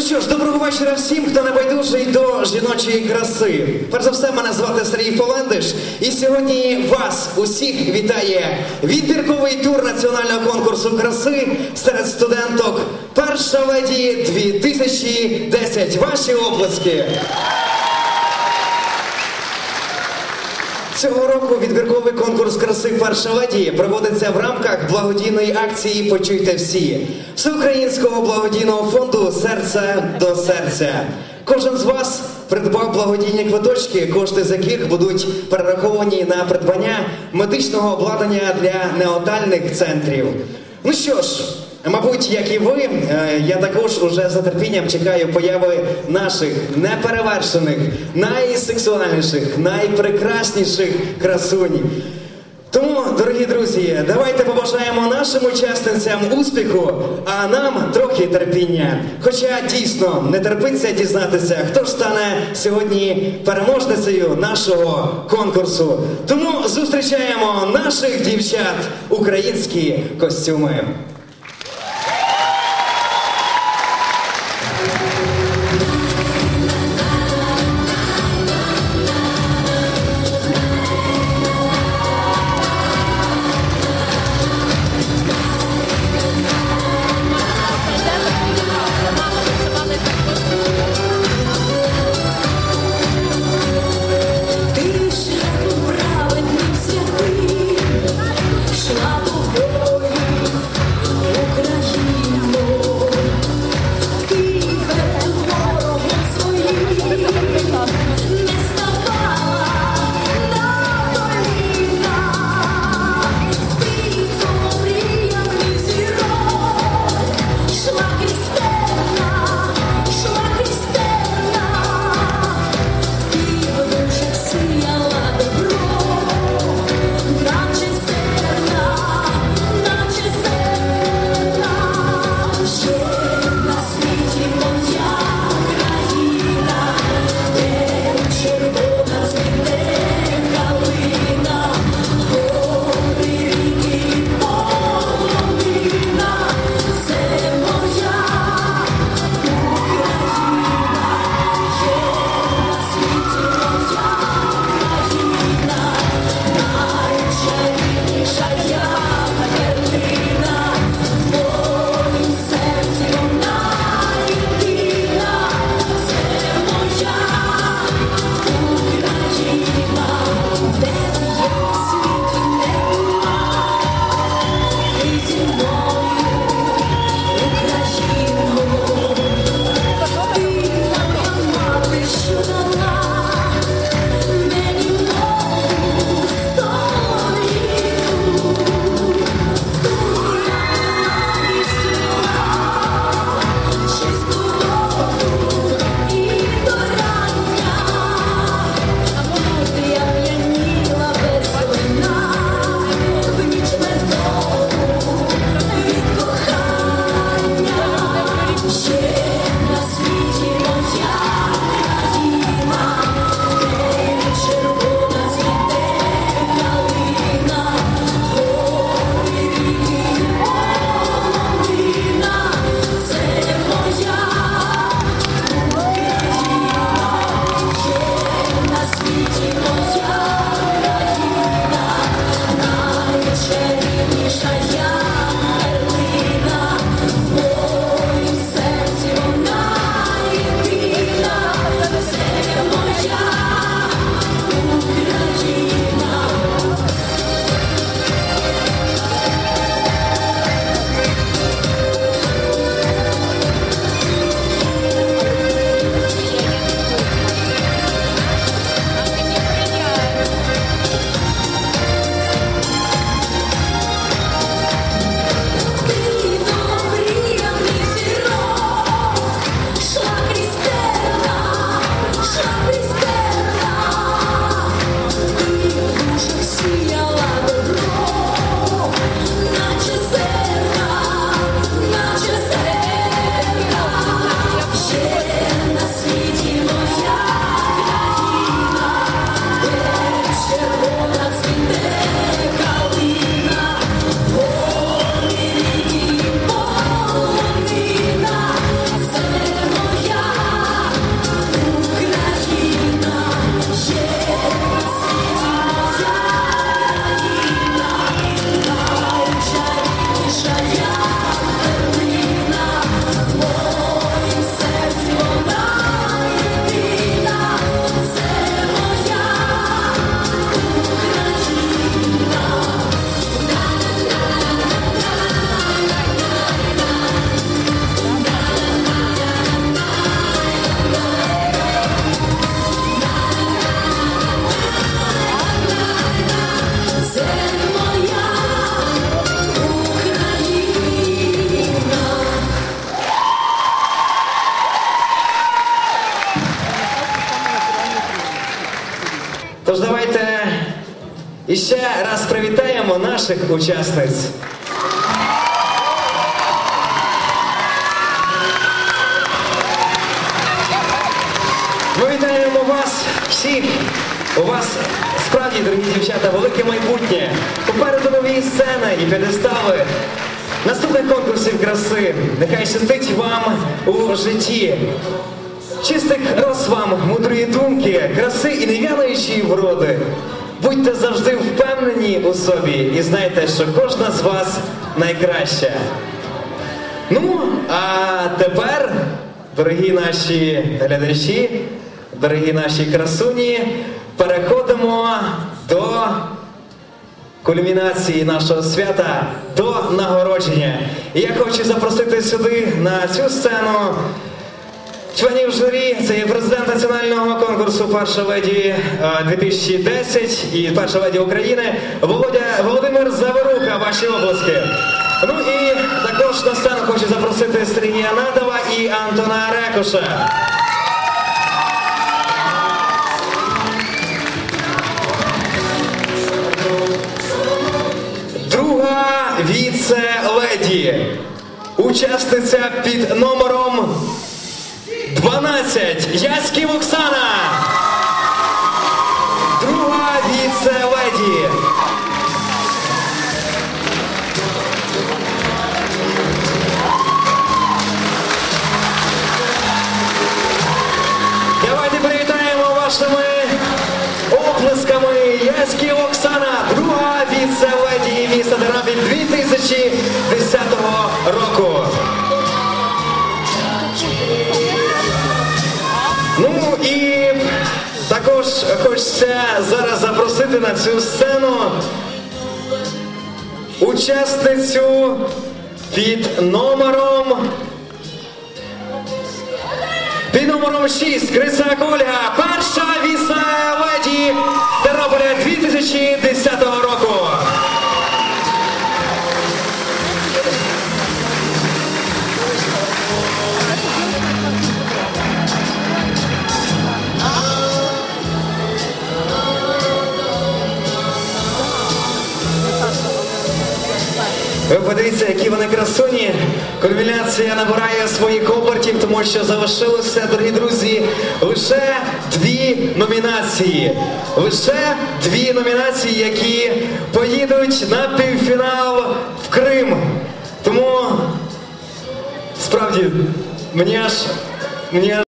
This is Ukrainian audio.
Ну що ж, доброго вечора всім, хто не байдужий до жіночої краси. Перш за все, мене звати Сергій Полендиш, і сьогодні вас усіх вітає відбірковий тур національного конкурсу краси серед студенток Перша леді 2010. Ваші оплески. Цього року відбірковий конкурс краси Перша леді проводиться в рамках благодійної акції Почуйте всі всеукраїнського благодійного фонду Серце до серця. Кожен з вас придбав благодійні квиточки, кошти з яких будуть перераховані на придбання медичного обладнання для неотальних центрів. Ну що ж. Мабуть, як і ви, е, я також уже з нетерпінням чекаю появи наших неперевершених, найсексуальніших, найпрекрасніших красунь. Тому, дорогі друзі, давайте побажаємо нашим учасницям успіху, а нам трохи терпіння. Хоча дійсно не терпиться дізнатися, хто ж стане сьогодні переможницею нашого конкурсу. Тому зустрічаємо наших дівчат українські костюми. Тож давайте іще раз привітаємо наших учасниць. Ми вітаємо вас всіх. У вас справді, дорогі дівчата, велике майбутнє. Попереду нові сцени і п'єдестали. Наступних конкурсів краси. Нехай щастить вам у житті. Чистих роз вам, мудрої думки, краси і нев'янаючої вроди. Будьте завжди впевнені у собі і знайте, що кожна з вас найкраща. Ну, а тепер, дорогі наші глядачі, дорогі наші красуні, переходимо до кульмінації нашого свята, до нагородження. І я хочу запросити сюди на цю сцену членів журі. Це є президент національного конкурсу Перша леді е, 2010 і Перша леді України Володя Володимир Заворука, ваші обласки. Ну і також на сцену хочу запросити Сергія Надова і Антона Рекоша. Друга віце-леді. Учасниця під номером 12. Яськів Оксана. Друга віце-леді. Давайте привітаємо вашими оплесками Яськів Оксана, друга віце-леді міста Тернопіль 2010 хочеться зараз запросити на цю сцену учасницю під номером під номером 6 Криса Ольга, перша віса-леді Тернополя 2010 Ви подивіться, які вони красуні. Кульмінація набирає своїх обертів, тому що залишилося, дорогі друзі, лише дві номінації. Лише дві номінації, які поїдуть на півфінал в Крим. Тому справді мені аж мені аж